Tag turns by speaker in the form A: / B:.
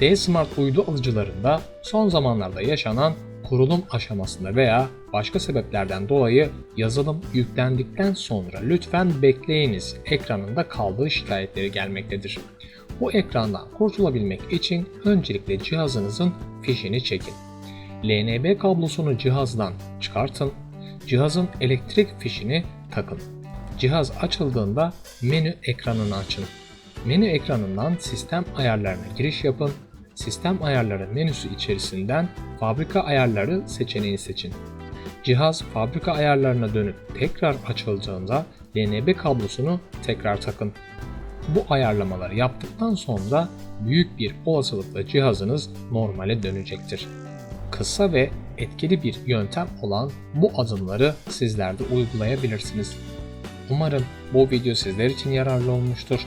A: D-Smart uydu alıcılarında son zamanlarda yaşanan kurulum aşamasında veya başka sebeplerden dolayı yazılım yüklendikten sonra lütfen bekleyiniz ekranında kaldığı şikayetleri gelmektedir. Bu ekrandan kurtulabilmek için öncelikle cihazınızın fişini çekin. LNB kablosunu cihazdan çıkartın. Cihazın elektrik fişini takın. Cihaz açıldığında menü ekranını açın. Menü ekranından sistem ayarlarına giriş yapın. Sistem ayarları menüsü içerisinden fabrika ayarları seçeneğini seçin. Cihaz fabrika ayarlarına dönüp tekrar açıldığında LNB kablosunu tekrar takın. Bu ayarlamaları yaptıktan sonra büyük bir olasılıkla cihazınız normale dönecektir. Kısa ve etkili bir yöntem olan bu adımları sizler de uygulayabilirsiniz. Umarım bu video sizler için yararlı olmuştur.